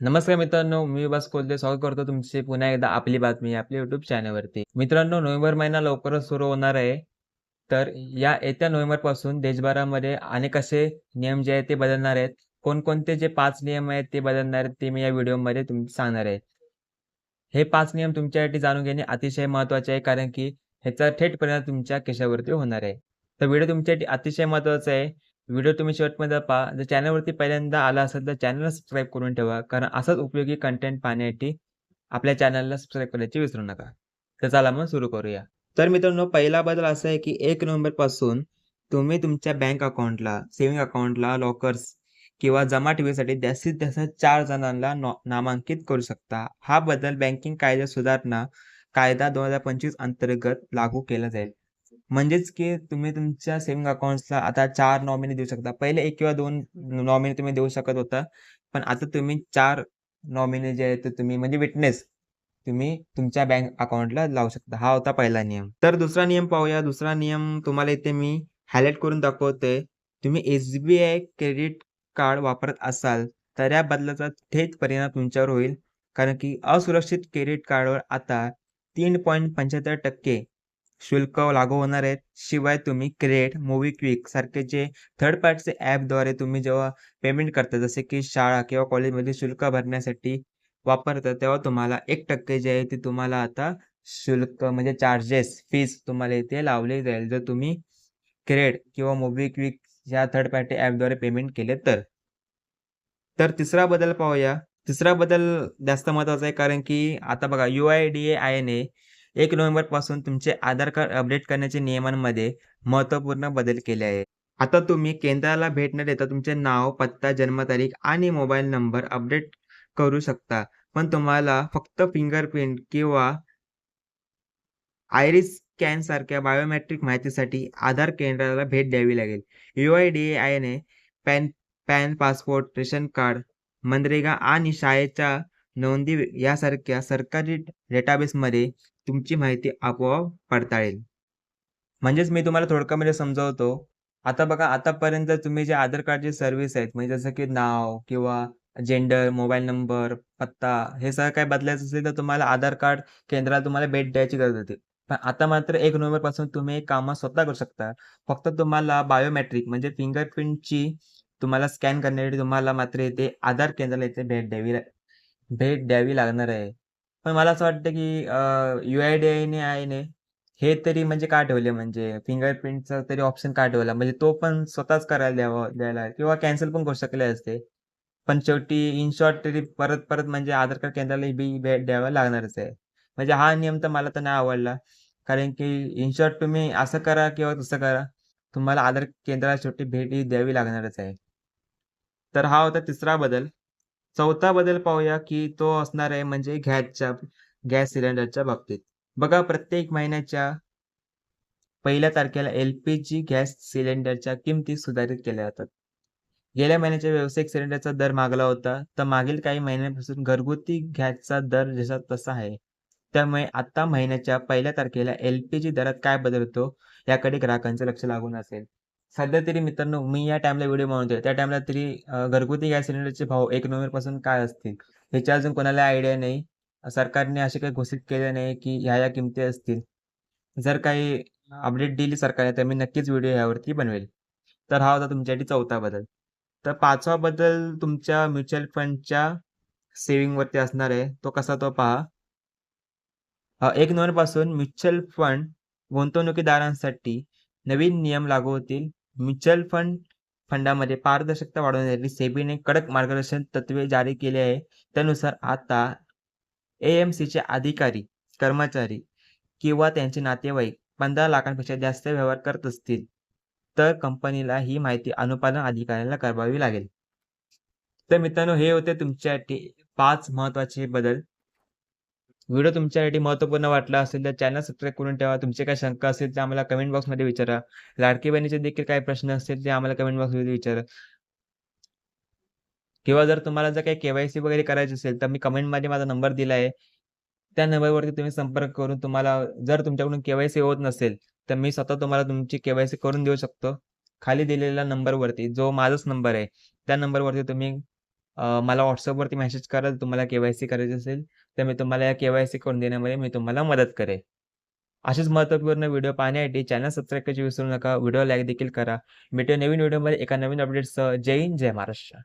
नमस्कार मित्रांनो मी बस कोल्हे स्वागत करतो तुमचे पुन्हा एकदा आपली बातमी आपल्या युट्यूब चॅनलवरती मित्रांनो नोव्हेंबर महिना लवकरच सुरू होणार आहे. तर या येत्या नोव्हेंबरपासून देशभरामध्ये अनेक असे नियम जे आहेत ते बदलणार आहेत. कोणकोणते जे पाच नियम आहेत ते बदलणार आहेत ते मी या व्हिडिओमध्ये तुम सांगणार आहे. हे पाच नियम तुमच्यासाठी जाणून घेणे अतिशय महत्त्वाचे आहे कारण की ह्याचा थेट परिणाम तुमच्या केशावरती होणार आहे. तर व्हिडिओ तुमच्यासाठी अतिशय महत्त्वाचा आहे. व्हिडिओ तुम्ही शेवटमध्ये पहा. जर चॅनलवरती पहिल्यांदा आला असेल तर चॅनलला सबस्क्राईब करून ठेवा. कारण असंच उपयोगी कंटेंट पाहण्यासाठी आपल्या चॅनलला सबस्क्राईब करायची विसरू नका. तर चला मग सुरू करूया. तर मित्रांनो पहिला बदल असा आहे की एक नोव्हेंबरपासून तुम्ही तुमच्या बँक अकाउंटला सेव्हिंग अकाउंटला लॉकर्स किंवा जमा ठेवीसाठी जास्तीत जास्त चार जणांना नामांकित करू शकता. हा बदल बँकिंग कायदा सुधारणा कायदा दोन हजार पंचवीस अंतर्गत लागू केला जाईल. म्हणजेच की तुम्ही तुमच्या सेव्हिंग अकाउंट्सला आता चार नॉमिनी देऊ शकता. पहिले एक किंवा दोन नॉमिनी तुम्ही देऊ शकत होता. पण आता तुम्ही चार नॉमिनी जे आहेत ते तुम्ही म्हणजे विटनेस तुम्ही तुमच्या बँक अकाउंटला लावू शकता. हा होता पहिला नियम. तर दुसरा नियम पाहूया. दुसरा नियम तुम्हाला इथे मी हायलाइट करून दाखवतोय तुम्ही S B I credit card वापरत असाल तर या बदलाचा थेट परिणाम तुमच्यावर होईल. कारण की असुरक्षित क्रेडिट कार्डवर आता तीन पॉईंट पंच्याहत्तर टक्के शुल्क लागू होणार आहेत. शिवाय तुम्ही क्रिएट मूवी क्विक सारखे जे थर्ड पार्टचे ॲपद्वारे तुम्ही जेव्हा पेमेंट करता जसे की शाळा किंवा कॉलेजमध्ये शुल्क भरण्यासाठी वापरता तेव्हा तुम्हाला एक टक्के जे आहे ते तुम्हाला आता शुल्क म्हणजे चार्जेस फीज तुम्हाला इथे लावले जाईल. जर तुम्ही क्रेड किंवा मोबी क्विक या थर्ड पार्टी ॲपद्वारे पेमेंट केले तर. तर तिसरा बदल पाहूया. तिसरा बदल जास्त महत्त्वाचा आहे कारण की आता बघा U I D A I एने एक नोव्हेंबरपासून तुमचे आधार कार्ड अपडेट करण्याच्या नियमांमध्ये महत्त्वपूर्ण बदल केले आहे आता तुम्ही केंद्राला भेट न देता तुमचे नाव पत्ता जन्मतारीख आणि मोबाईल नंबर अपडेट करू शकता. पण तुम्हाला फक्त फिंगरप्रिंट किंवा आयरिस स्कॅन सारख्या बायोमेट्रिक माहितीसाठी आधार केंद्राला भेट द्यावी लागेल. U I D A आयने PAN PAN passport ration card MNREGA आणि शाळेच्या नोंदी यासारख्या सरकारी डेटाबेसमध्ये तुमची माहिती आपोआप पडताळेल. म्हणजेच मी तुम्हाला थोडक्यामध्ये म्हणजे समजावतो आता बघा आतापर्यंत तुम्ही जे आधार कार्डची सर्व्हिस आहेत म्हणजे जसं की नाव किंवा जेंडर मोबाईल नंबर पत्ता हे सगळं काय बदलायचं असेल तर तुम्हाला आधार कार्ड केंद्राला तुम्हाला भेट द्यायची गरज होती. पण आता मात्र एक नोव्हेंबरपासून तुम्ही कामं स्वतः करू शकता. फक्त तुम्हाला बायोमेट्रिक म्हणजे फिंगरप्रिंटची तुम्हाला स्कॅन करण्यासाठी तुम्हाला मात्र इथे आधार केंद्राला इथे भेट द्यावी भेट द्यावी लागणार आहे. पण मला असं वाटतं की यू आय डी आयने आयने हे तरी म्हणजे का ठेवले? म्हणजे फिंगरप्रिंटचा तरी ऑप्शन का ठेवला? म्हणजे तो पण स्वतःच करायला द्यावा द्यायला किंवा कॅन्सल पण करू शकले असते. पण शेवटी इन शॉर्ट तरी परत परत म्हणजे आधार कार्ड केंद्राला बी भेट द्यावा लागणारच आहे. म्हणजे हा नियम तर मला तर नाही आवडला. कारण की इन शॉर्ट तुम्ही असं करा किंवा तसं करा तुम्हाला आधार केंद्राला शेवटी भेट द्यावी लागणारच आहे. तर हा होता तिसरा बदल. चौथा बदल पाहूया की तो असणार आहे म्हणजे गॅसच्या गॅस सिलेंडरच्या बाबतीत. बघा प्रत्येक महिन्याच्या पहिल्या तारखेला एल पी जी गॅस सिलेंडरच्या किमती सुधारित केल्या जातात. गेल्या महिन्याच्या व्यावसायिक सिलेंडरचा दर मागला होता तर मागील काही महिन्यांपासून घरगुती गॅसचा दर जसा तसा आहे. त्यामुळे आता महिन्याच्या पहिल्या तारखेला एल पी जी दरात काय बदलतो याकडे ग्राहकांचे लक्ष लागून असेल. सध्या तरी मित्रांनो मी या टाइमला व्हिडिओ बनवतोय. त्या टाइमला तरी घरगुती गॅस सिलेंडरचे भाव एक नोव्हेंबरपासून काय असतील ह्याची अजून कोणाला आयडिया नाही. सरकारने असे काही घोषित केले नाही की ह्या या किमती असतील. जर काही अपडेट दिली सरकारने तर मी नक्कीच व्हिडिओ यावरती बनवेल. तर हा होता तुमच्यासाठी चौथा बदल. तर पाचवा बदल तुमच्या म्युच्युअल फंडच्या सेव्हिंगवरती असणार आहे. तो कसा तो पहा. एक नोव्हेंबरपासून म्युच्युअल फंड गुंतवणुकीदारांसाठी नवीन नियम लागू होतील. म्युच्युअल फंड फंडामध्ये पारदर्शकता वाढवण्यासाठी सेबीने कडक मार्गदर्शन तत्वे जारी केली आहे. त्यानुसार आता ए एम सीचे अधिकारी कर्मचारी किंवा त्यांचे नातेवाईक पंधरा लाखांपेक्षा जास्त व्यवहार करत असतील तर कंपनीला ही माहिती अनुपालन अधिकाऱ्याला करावी लागेल. तर मित्रांनो हे होते तुमच्यासाठी पाच महत्त्वाचे बदल. व्हिडिओ तुमच्यासाठी महत्त्वपूर्ण वाटला असेल तर चॅनल सबस्क्राईब करून ठेवा. तुमचे काय शंका असेल ते आम्हाला कमेंट बॉक्समध्ये विचारा. लाडकी बहिणीचे देखील काही प्रश्न असतील ते आम्हाला कमेंट बॉक्समध्ये विचारा. किंवा जर तुम्हाला जर काही केवायसी वगैरे करायची असेल तर मी कमेंटमध्ये माझा नंबर दिला आहे त्या नंबरवरती तुम्ही संपर्क करून तुम्हाला जर तुमच्याकडून केवायसी होत नसेल तर मी स्वतः तुम्हाला तुमची केवायसी करून देऊ शकतो. खाली दिलेल्या नंबरवरती जो माझाच नंबर आहे त्या नंबरवरती तुम्ही मला व्हॉट्सअपवरती मेसेज करा. तुम्हाला केवायसी करायची असेल, तर मी तुम्हाला या केवायसी करून देण्यामध्ये मी तुम्हाला मदत करेल. असेच महत्त्वपूर्ण व्हिडिओ पाहण्यासाठी चॅनल सबस्क्राईब करायची विसरू नका. व्हिडिओ लाईक देखील करा. भेटूया नवीन व्हिडिओमध्ये एका नवीन अपडेटसह. जय हिंद, जय महाराष्ट्र.